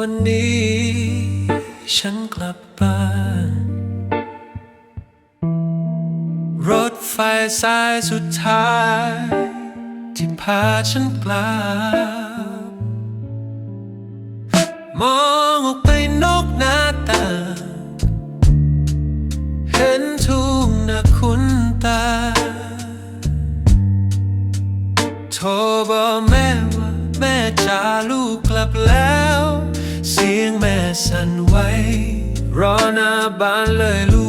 วันนี้ ฉันกลับบ้าน รถไฟสายสุดท้าย ที่พาฉันกลับ มองออกไปนอกหน้าต่าง เห็นทุ่งนาคุ้นตา โทรบอกแม่ว่าแม่จ๋าลูกกลับแล้ว ยงแม่สั่นไหวรอหน้าบ้านเลยลูก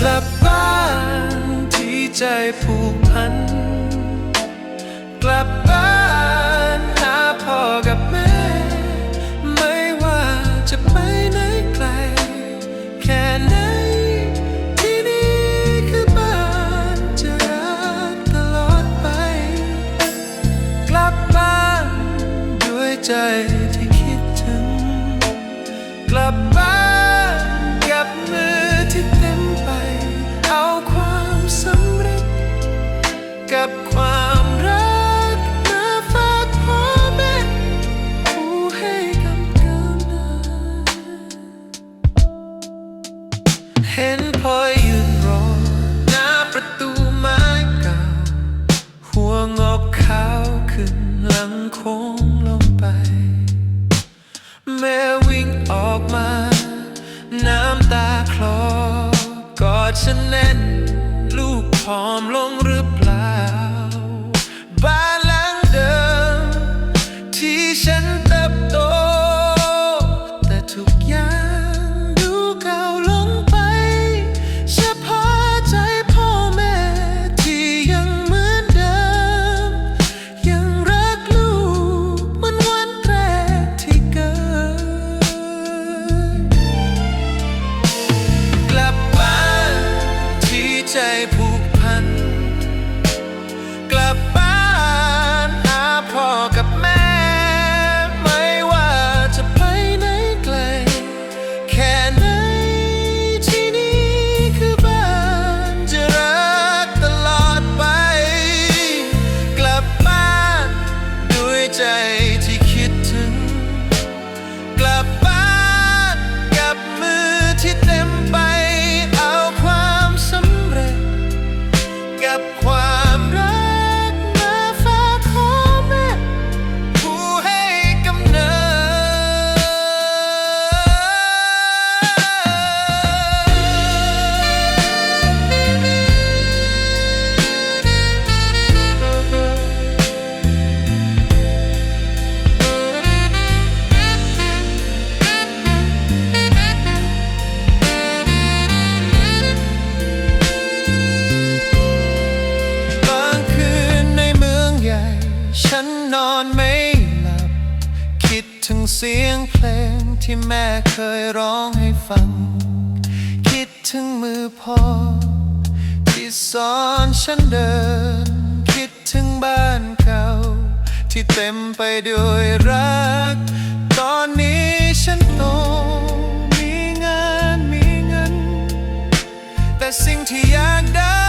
กลับบ้านที่ใจผูกพัน กลับบ้านหาพ่อกับแม่ ไม่ว่าจะไปไหนไกล แค่ไหนที่นี่คือบ้านจะรักตลอดไป กลับบ้านด้วยใจ กับความรักมาฝากพ่อแม่ผู้ให้กำเนิดเห็นพ่อยืนรอหน้าประตูไม้เก่า หัวงอกขาวขึ้นหลังโค้งลงไป แม่วิ่งออกมา น้ำตาคลอกอดฉันแน่น ลูกผอมลงหรือ เสียงเพลงที่แม่เคยร้องให้ฟัง คิดถึงมือพ่อ ที่สอนฉันเดิน คิดถึงบ้านเก่าที่เต็มไปด้วยรัก ตอนนี้ฉันโตมีงานมีเงิน แต่สิ่งที่อยากได้